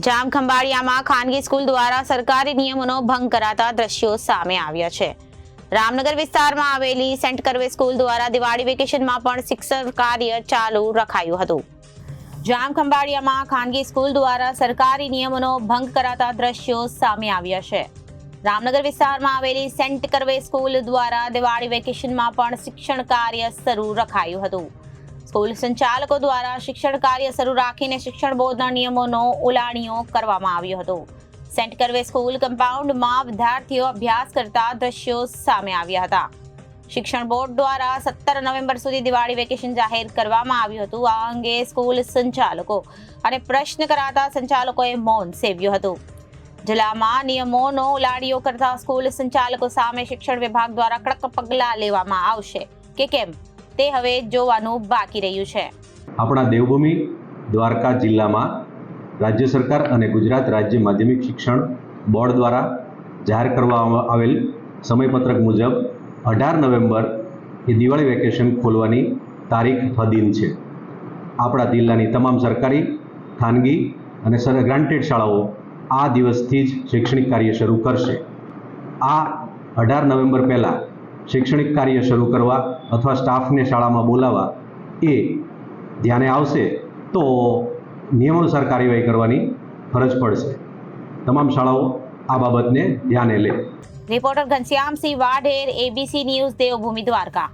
જામ ખંભાળિયામાં ખાનગી સ્કૂલ દ્વારા સરકારી નિયમોનો ભંગ કરાતા દ્રશ્યો સામે આવ્યા છે. રામનગર વિસ્તારમાં આવેલી સેન્ટ કરવે સ્કૂલ દ્વારા દિવાળી વેકેશનમાં પણ શિક્ષણ કાર્ય ચાલુ રખાયું હતું. જામ ખંભાળિયામાં ખાનગી સ્કૂલ દ્વારા સરકારી નિયમોનો ભંગ કરાતા દ્રશ્યો સામે આવ્યા છે. રામનગર વિસ્તારમાં આવેલી સેન્ટ કરવે સ્કૂલ દ્વારા દિવાળી વેકેશનમાં પણ શિક્ષણ કાર્ય શરૂ રખાયું હતું. સ્કૂલ સંચાલકો દ્વારા શિક્ષણ કાર્ય શરૂ રાખીને શિક્ષણ બોર્ડના નિયમોનો ઉલાણીઓ કરવામાં આવ્યો હતો. સેન્ટ કરવે સ્કૂલ કમ્પાઉન્ડમાં વિદ્યાર્થીઓ અભ્યાસ કરતા દ્રશ્યો સામે આવ્યા હતા. શિક્ષણ બોર્ડ દ્વારા સત્તર નવેમ્બર સુધી દિવાળી વેકેશન જાહેર કરવામાં આવ્યું હતું. આ અંગે સ્કૂલ સંચાલકો અને પ્રશ્ન કરાતા સંચાલકોએ મૌન સેવ્યું હતું. જિલ્લામાં નિયમોનો ઉલાડીઓ કરતા સ્કૂલ સંચાલકો સામે શિક્ષણ વિભાગ દ્વારા કડક પગલાં લેવામાં આવશે. કે કેમ? તે હવે જોવાનું બાકી રહ્યું છે. આપણા દેવભૂમિ દ્વારકા જિલ્લામાં રાજ્ય સરકાર અને ગુજરાત રાજ્ય માધ્યમિક શિક્ષણ બોર્ડ દ્વારા જાહેર કરવામાં આવેલ સમયપત્રક મુજબ અઢાર નવેમ્બર એ દિવાળી વેકેશન ખોલવાની તારીખ હદીન છે. આપણા જિલ્લાની તમામ સરકારી, ખાનગી અને ગ્રાન્ટેડ શાળાઓ આ દિવસથી જ શૈક્ષણિક કાર્ય શરૂ કરશે. આ અઢાર નવેમ્બર પહેલાં શૈક્ષણિક કાર્ય શરૂ કરવા અથવા સ્ટાફને શાળામાં બોલાવવા એ ધ્યાને આવશે, તો નિયમાનુસાર કાર્યવાહી કરવાની ફરજ પડશે. તમામ શાળાઓ આ બાબતને ધ્યાને લે. Reporter Ghanshyamsinh Vadher ABC news Devbhumi Dwarka.